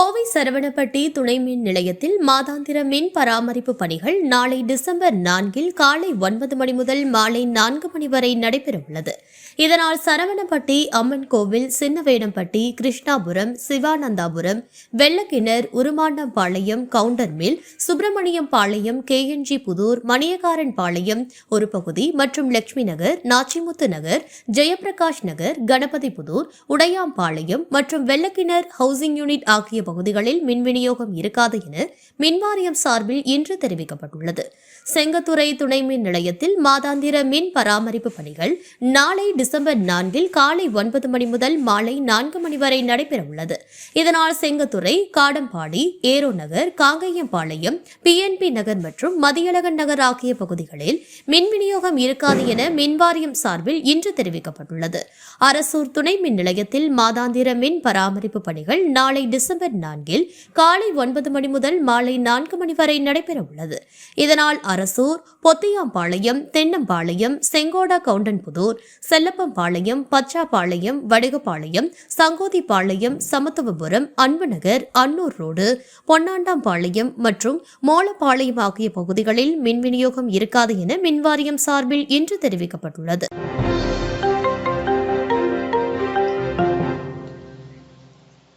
கோவை சரவணப்பட்டி துணை மின் நிலையத்தில் மாதாந்திர மின் பராமரிப்பு பணிகள் நாளை டிசம்பர் நான்கில் காலை ஒன்பது மணி முதல் மாலை நான்கு மணி வரை நடைபெறவுள்ளது. இதனால் சரவணப்பட்டி அம்மன் கோவில் சின்னவேடம்பட்டி கிருஷ்ணாபுரம் சிவானந்தாபுரம் வெள்ளக்கிணர் உருமாண்டம்பாளையம் கவுண்டர் மில் சுப்பிரமணியம் பாளையம் கேஎன்ஜி புதூர் மணியகாரன் பாளையம் ஒரு பகுதி மற்றும் லட்சுமி நகர் நாச்சிமுத்து நகர் ஜெயபிரகாஷ் நகர் கணபதி புதூர் உடையாம்பாளையம் மற்றும் வெள்ளக்கிணர் ஹவுசிங் யூனிட் ஆகிய பகுதிகளில் மின் விநியோகம் இருக்காது என மின்வாரியம் சார்பில் இன்று தெரிவிக்கப்பட்டுள்ளது. செங்கத்துறை துணை மின் நிலையத்தில் மாதாந்திர மின் பராமரிப்பு பணிகள் நாளை டிசம்பர் நான்கில் காலை ஒன்பது மணி முதல் மாலை நான்கு மணி வரை நடைபெறவுள்ளது. இதனால் செங்கத்துறை காடம்பாடி ஏரோ நகர் காங்கேயம்பாளையம் பிஎன்பி நகர் மற்றும் மதியழகன் நகர் ஆகிய பகுதிகளில் மின் விநியோகம் இருக்காது என மின்வாரியம் சார்பில் இன்று தெரிவிக்கப்பட்டுள்ளது. அரசூர் துணை மின் நிலையத்தில் மாதாந்திர மின் பராமரிப்பு பணிகள் நாளை டிசம்பர் நான்கில் காலை ஒன்பது மணி முதல் மாலை நான்கு மணி வரை நடைபெறவுள்ளது. இதனால் அரசூர் பொத்தியாம்பாளையம் தென்னம்பாளையம் செங்கோடா கவுண்டன்புதூர் செல்லப்பம்பாளையம் பச்சாப்பாளையம் வடுகப்பாளையம் சங்கோதிப்பாளையம் சமத்துவபுரம் அன்புநகர் அன்னூர் ரோடு பொன்னாண்டாம்பாளையம் மற்றும் மோலப்பாளையம் ஆகிய பகுதிகளில் மின் விநியோகம் இருக்காது என மின்வாரியம் சார்பில் இன்று தெரிவிக்கப்பட்டுள்ளது.